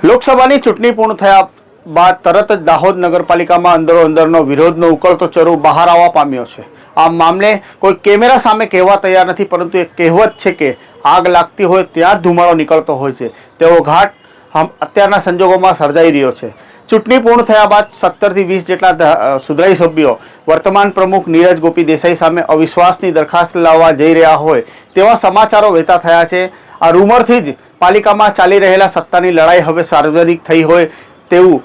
લોકસભાની ચૂંટણી પૂર્ણ થયા બાદ તરત જ દાહોદ નગરપાલિકામાં અંદરો અંદરનો વિરોધનો ઉકળતો ચરો બહાર આવવા પામ્યો છે. આ મામલે કોઈ કેમેરા સામે કહેવા તૈયાર નથી, પરંતુ એક કહેવત છે કે આગ લાગતી હોય ત્યાં ધુમાડો નીકળતો હોય છે. તેવો ઘાટ અત્યારના સંજોગોમાં સર્જાઈ રહ્યો છે. ચૂંટણી પૂર્ણ થયા બાદ સત્તરથી વીસ જેટલા સુધરાઈ સભ્યો, વર્તમાન પ્રમુખ નીરજ ગોપી દેસાઈ સામે અવિશ્વાસની દરખાસ્ત લાવવા જઈ રહ્યા હોય તેવા સમાચારો વહેતા થયા છે. આ રૂમરથી જ પાલિકામાં ચાલી રહેલા સત્તાની લડાઈ હવે સાર્વજનિક થઈ હોય તેવું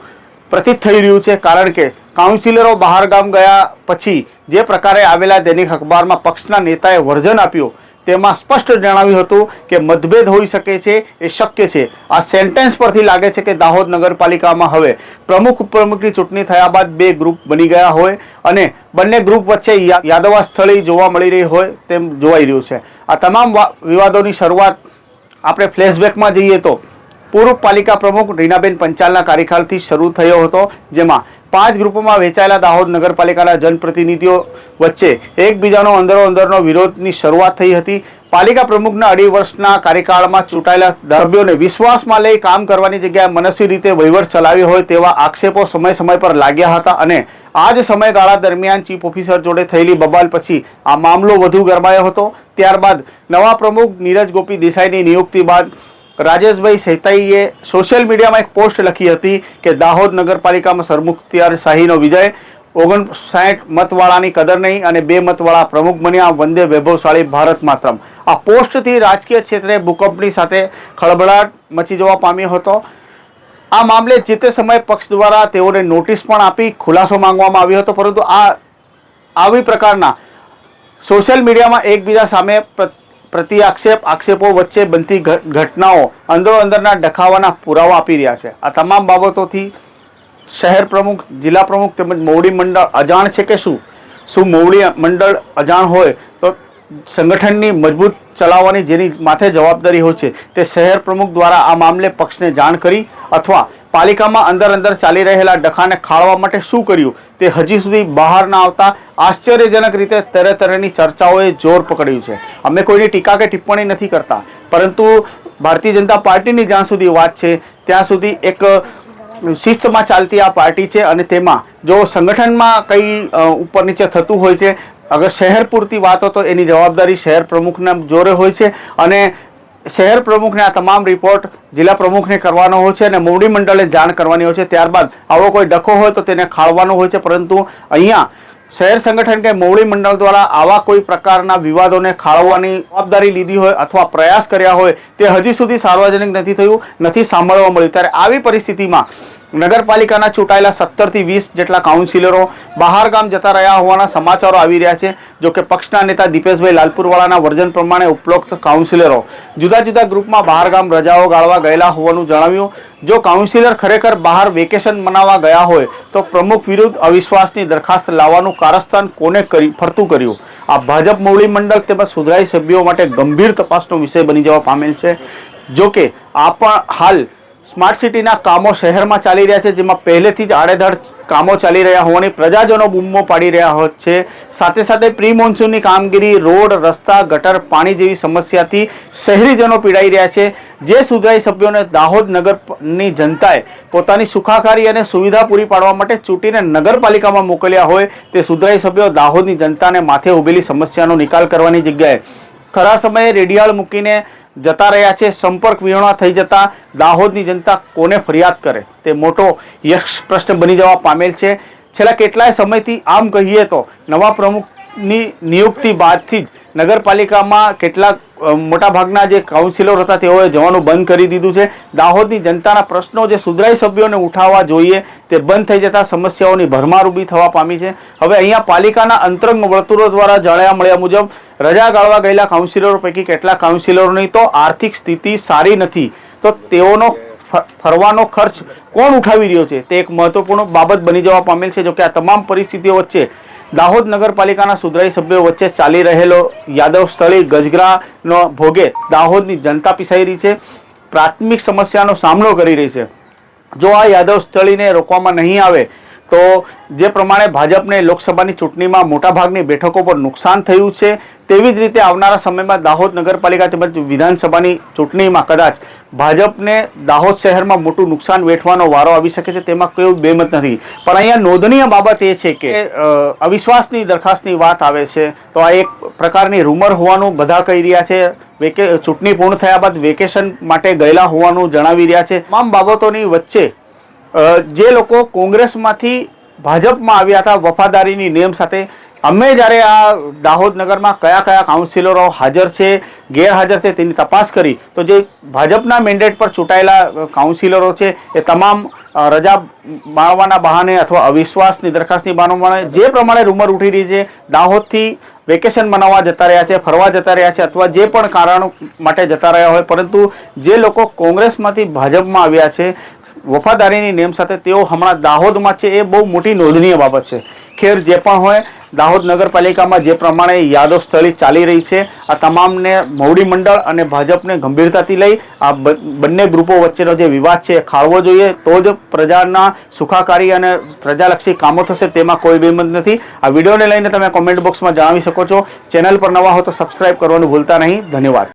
પ્રતીત થઈ રહ્યું છે, કારણ કે કાઉન્સિલરો બહાર ગામ ગયા પછી જે પ્રકારે આવેલા દૈનિક અખબારમાં પક્ષના નેતાએ વર્જન આપ્યું તેમાં સ્પષ્ટ જણાવ્યું હતું કે મતભેદ હોઈ શકે છે, એ શક્ય છે. આ સેન્ટેન્સ પરથી લાગે છે કે દાહોદ નગરપાલિકામાં હવે પ્રમુખ ઉપપ્રમુખની ચૂંટણી થયા બાદ બે ગ્રુપ બની ગયા હોય અને બંને ગ્રુપ વચ્ચે યાદવા સ્થળી જોવા મળી રહી હોય તેમ જોવાઈ રહ્યું છે. આ તમામ વિવાદોની શરૂઆત આપણે ફ્લેશબેકમાં જઈએ તો પૂર્વ પાલિકા પ્રમુખ રીનાબેન પંચાલના કાર્યકાળથી શરૂ થયો હતો, જેમાં પાંચ ગ્રુપોમાં વહેંચાયેલા દાહોદ નગરપાલિકાના જનપ્રતિનિધિઓ વચ્ચે એકબીજાનો અંદરો અંદરનો વિરોધની શરૂઆત થઈ હતી. પાલિકા પ્રમુખના અઢી વર્ષના કાર્યકાળમાં ચૂંટાયેલા સભ્યોને વિશ્વાસમાં લઈ કામ કરવાની જગ્યાએ મનસ્વી રીતે વહીવટ ચલાવ્યો હોય તેવા આક્ષેપો સમય સમય પર લાગ્યા હતા અને આ જ સમયગાળા દરમિયાન ચીફ ઓફિસર જોડે થયેલી બબાલ પછી આ મામલો વધુ ગરમાયો હતો. ત્યારબાદ નવા પ્રમુખ નીરજ ગોપી દેસાઈની નિયુક્તિ બાદ રાજેશભાઈ સૈતાઈએ સોશિયલ મીડિયામાં એક પોસ્ટ લખી હતી કે દાહોદ નગરપાલિકામાં સરમુખત્યાર શાહીનો વિજય સાહીઠ મતવાળાની કદર નહીં અને બે મતવાળા પ્રમુખ બન્યા. વંદે વૈભવશાળી ભારત માત્રમ. આ પોસ્ટથી રાજકીય ક્ષેત્રે ભૂકંપની સાથે ખળભળાટ મચી જવા પામ્યો હતો. આ મામલે જે તે સમયે પક્ષ દ્વારા તેઓને નોટિસ પણ આપી ખુલાસો માંગવામાં આવ્યો હતો, પરંતુ આ આવી પ્રકારના સોશિયલ મીડિયામાં એકબીજા સામે પ્ર- પ્રતિ આક્ષેપ આક્ષેપો વચ્ચે બનતી ઘટનાઓ અંદરો અંદરના ડખાવાના પુરાવા આપી રહ્યા છે. આ તમામ બાબતોથી શહેર પ્રમુખ, જિલ્લા પ્રમુખ તેમજ મોવડી મંડળ અજાણ છે કે શું? શું મોવડી મંડળ અજાણ હોય? સંગઠનની મજબૂત ચલાવવાની જેની માથે જવાબદારી હોય છે, તે શહેર પ્રમુખ દ્વારા આ મામલે પક્ષને જાણ કરી અથવા પાલિકામાં અંદર અંદર ચાલી રહેલા ડખાને ખાળવા માટે શું કર્યું, તે હજી સુધી બહાર ના આવતા આશ્ચર્યજનક રીતે તરે તરેની ચર્ચાઓએ જોર પકડ્યું છે. અમે કોઈની ટીકા કે ટિપ્પણી નથી કરતા, પરંતુ ભારતીય જનતા પાર્ટીની જ્યાં સુધી વાત છે, ત્યાં સુધી એક શિસ્તમાં ચાલતી આ પાર્ટી છે અને તેમાં જો સંગઠનમાં કંઈ ઉપર નીચે થતું હોય છે અગર શહેર પૂરતી વાત તો એની જવાબદારી શહેર પ્રમુખના જોરે હોય છે અને શહેર પ્રમુખને આ તમામ રિપોર્ટ જિલ્લા પ્રમુખને કરવાનો હોય છે અને મોવડી મંડળે જાણ કરવાની હોય છે. ત્યારબાદ આવો કોઈ ડખો હોય તો તેને ખાળવાનો હોય છે. પરંતુ અહીંયા શહેર સંગઠન કે મોવડી મંડળ દ્વારા આવા કોઈ પ્રકારના વિવાદોને ખાળવવાની જવાબદારી લીધી હોય અથવા પ્રયાસ કર્યા હોય તે હજી સુધી સાર્વજનિક નથી થયું, નથી સાંભળવા મળ્યું. ત્યારે આવી પરિસ્થિતિમાં નગરપાલિકાના ચૂંટાયેલા સત્તરથી વીસ જેટલા કાઉન્સિલરો બહાર ગામ જતા રહ્યા હોવાના સમાચારો આવી રહ્યા છે. જો કે પક્ષના નેતા દીપેશભાઈ લાલપુરવાળાના વર્જન પ્રમાણે ઉપરોક્ત કાઉન્સિલરો જુદા જુદા ગ્રુપમાં બહાર ગામ રજાઓ ગાળવા ગયેલા હોવાનું જણાવ્યું. જો કાઉન્સિલર ખરેખર બહાર વેકેશન મનાવવા ગયા હોય, તો પ્રમુખ વિરુદ્ધ અવિશ્વાસની દરખાસ્ત લાવવાનું કારસ્તાન કોને કરી, ફરતું કર્યું? આ ભાજપ મોવડી મંડળ તેમજ સુધરાઈ સભ્યો માટે ગંભીર તપાસનો વિષય બની જવા પામેલ છે. જો કે આ પણ હાલ સ્માર્ટ સિટીના કામો શહેરમાં ચાલી રહ્યા છે, જેમાં પહેલેથી જ આડેધડ કામો ચાલી રહ્યા હોવાની પ્રજાજનો બૂમો પાડી રહ્યા હોય છે. સાથે સાથે પ્રી મોન્સૂનની કામગીરી, રોડ, રસ્તા, ગટર, પાણી જેવી સમસ્યાથી શહેરીજનો પીડાઈ રહ્યા છે. જે સુધાઈ સભ્યોને દાહોદ નગરની જનતાએ પોતાની સુખાકારી અને સુવિધા પૂરી પાડવા માટે ચૂંટીને નગરપાલિકામાં મોકલ્યા હોય, તે સુધાઈ સભ્યો દાહોદની જનતાને માથે ઉભેલી સમસ્યાનો નિકાલ કરવાની જગ્યાએ. ખરા સમયે રેડિયાળ મૂકીને જતા રહ્યા છે, સંપર્ક વિહોણા થઈ જતા દાહોદની જનતા કોને ફરિયાદ કરે? તે મોટો યક્ષ પ્રશ્ન બની જવા પામેલ છે. છેલ્લા કેટલાય સમયથી આમ કહીએ તો નવા પ્રમુખની નિયુક્તિ બાદથી જ નગરપાલિકામાં કેટલાક મોટાભાગના જે કાઉન્સિલર હતા, તેઓએ જવાનું બંધ કરી દીધું છે. દાહોદની જનતાના પ્રશ્નો જે સુધરાઈ સભ્યોને ઉઠાવવા જોઈએ, તે બંધ થઈ જતા સમસ્યાઓની ભરમાર ઊભી થવા પામી છે. હવે અહીંયા પાલિકાના અંતરંગ વર્તુળો દ્વારા જાણ્યા મળ્યા મુજબ, રજા ગાળવા ગયેલા કાઉન્સિલરો પૈકી કેટલાક કાઉન્સિલરોની તો આર્થિક સ્થિતિ સારી નથી. તો તેઓનો ફરવાનો ખર્ચ કોણ ઉઠાવી રહ્યો છે? તે એક મહત્વપૂર્ણ બાબત બની જવા પામેલ છે જો કે આ તમામ પરિસ્થિતિઓ વચ્ચે દાહોદ નગરપાલિકાના સુધરાઈ સભ્યો વચ્ચે ચાલી રહેલો યાદવ સ્થળી ગજગરાનો ભોગે દાહોદની જનતા પીસાઈ રહી છે. પ્રાથમિક સમસ્યાનો સામનો કરી રહી છે. જો આ યાદવ સ્થળીને રોકવામાં નહીં આવે તો જે પ્રમાણે ભાજપને લોકસભાની ચૂંટણીમાં મોટાભાગની બેઠકો પર નુકસાન થયું છે, તેવી જ રીતે આવનારા સમયમાં દાહોદ નગરપાલિકા તેમજ વિધાનસભાની ચૂંટણીમાં કદાચ ભાજપને દાહોદ શહેરમાં મોટું નુકસાન વેઠવાનો વારો આવી શકે છે, તેમાં કોઈ બેમત નથી. પણ અહીંયા નોંધનીય બાબત એ છે કે અવિશ્વાસની દરખાસ્તની વાત આવે છે, તો આ એક પ્રકારની રૂમર હોવાનું બધા કહી રહ્યા છે, વેકે, ચૂંટણી પૂર્ણ થયા બાદ વેકેશન માટે ગયેલા હોવાનું જણાવી રહ્યા છે. તમામ બાબતોની વચ્ચે જે લોકો કોંગ્રેસમાંથી ભાજપમાં આવ્યા હતા વફાદારીની નિયમ સાથે, અમે જ્યારે આ દાહોદ નગરમાં કયા કયા કાઉન્સિલરો હાજર છે, ગેરહાજર છે તેની તપાસ કરી, તો જે ભાજપના મેન્ડેટ પર ચૂંટાયેલા કાઉન્સિલરો છે, એ તમામ રજા માણવાના બહાને અથવા અવિશ્વાસની દરખાસ્તની બહાને જે પ્રમાણે રૂમર ઉઠી રહી છે, દાહોદથી વેકેશન મનાવવા જતા રહ્યા છે, ફરવા જતા રહ્યા છે અથવા જે પણ કારણ માટે જતા રહ્યા હોય, પરંતુ જે લોકો કોંગ્રેસમાંથી ભાજપમાં આવ્યા છે વફાદારીની નેમ સાથે તેઓ હમણાં દાહોદમાં છે, એ બહુ મોટી નોંધનીય બાબત છે. ખેર જે પણ હોય, દાહોદ નગરપાલિકામાં જે પ્રમાણે યાદો સ્થળી ચાલી રહી છે, આ તમામને મવડી મંડળ અને ભાજપને ગંભીરતાથી લઈ આ બંને ગ્રુપો વચ્ચેનો જે વિવાદ છે એ ખાળવો જોઈએ. તો જ પ્રજાના સુખાકારી અને પ્રજાલક્ષી કામો થશે તેમાં કોઈ બેમત નથી. આ વિડીયોને લઈને તમે કોમેન્ટ બોક્સમાં જણાવી શકો છો. ચેનલ પર નવા હો તો સબસ્ક્રાઇબ કરવાનું ભૂલતા નહીં. ધન્યવાદ.